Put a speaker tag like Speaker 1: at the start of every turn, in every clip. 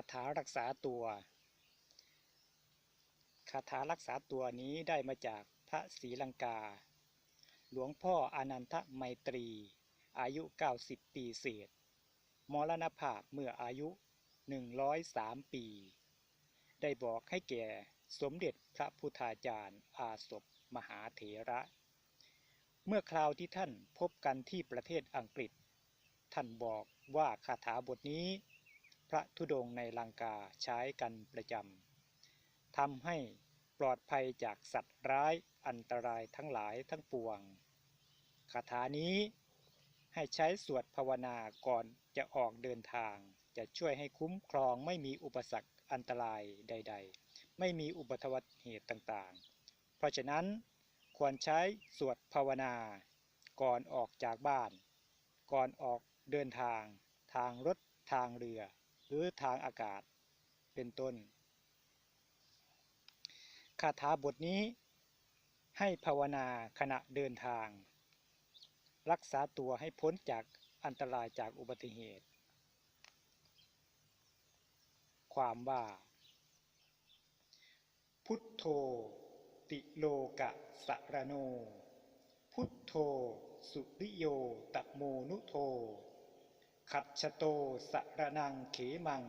Speaker 1: าถารักษาตัว คาถารักษาตัวนี้ได้มาจากพระศรีลังกา หลวงพ่ออนันทไมตรี อายุ 90 ปีเศษ มรณภาพเมื่ออายุ 103 ปี ได้บอกให้แก่สมเด็จพระพุทธาจารย์อาสบมหาเถระ เมื่อคราวที่ท่านพบกันที่ประเทศอังกฤษ ท่านบอกว่าคาถาบทนี้ พระธุดงค์ในลังกาใช้กันประจำทำให้ปลอดภัยจากสัตว์ร้ายอันตรายทั้งหลายทั้งปวงคาถานี้ให้ใช้สวดภาวนาก่อนจะออกเดินทาง จะช่วยให้คุ้มครองไม่มีอุปสรรคอันตรายใด ๆ ไม่มีอุบัติเหตุต่างๆ เพราะฉะนั้นควรใช้สวดภาวนา ก่อนออกจากบ้าน ก่อนออกเดินทาง ทางรถทางเรือ หรือทางอากาศเป็นต้น คาถาบทนี้ให้ภาวนาขณะเดินทาง รักษาตัวให้พ้นจากอันตรายจากอุบัติเหตุ ความว่า พุทโธ ติโลกะสะระโน พุทโธ สุริโยตะโมนุโธ ขัดชโตสระนังเขมัง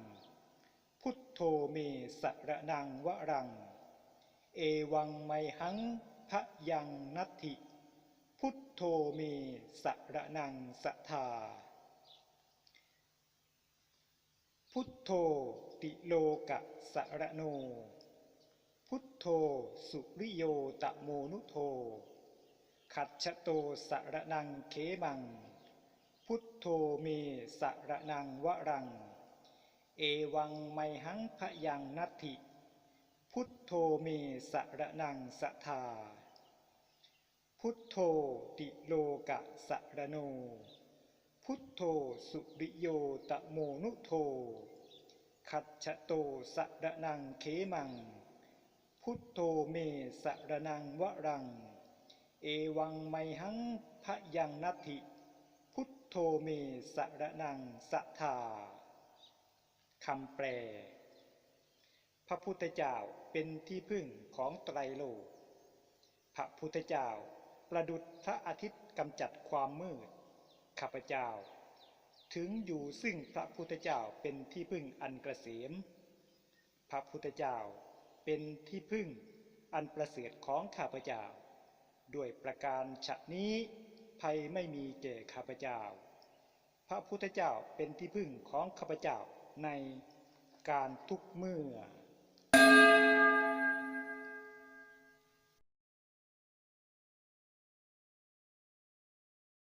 Speaker 1: พุทโธเมสระนังวรัง เอวังไมหังพะยังนัตถิ พุทโธเมสระนังสัทธาพุทโธติโลกะสระโน พุทโธสุริโยตะโมนุโธ ขัดชโตสระนังเขมัง พุทโธเมสระนังวรัง เอวังไมหังพะยังนัตถิ พุทโธเมสระนังสัทธาพุทโธติโลกะสระโน พุทโธสุริโยตะโมนุโธ ขัดชโตสระนังเขมัง พุทโธเมสระนังวรัง เอวังไมหังพะยังนัตถิ เมสระนังสัทาคำแปล พระพุทธเจ้าเป็นที่พึ่งของไตรโลก พระพุทธเจ้าประดุจพระอาทิตย์กำจัดความมืด ข้าพเจ้า ถึงอยู่ซึ่งพระพุทธเจ้าเป็นที่พึ่งอันกเกษม พระพุทธเจ้าเป็นที่พึ่งอันประเสริฐของข้าพเจ้า ด้วยประการฉะนี้ภัยไม่มีแก่ข้าพเจ้า พระพุทธเจ้าเป็นที่พึ่งของข้าพเจ้าในการทุกเมื่อ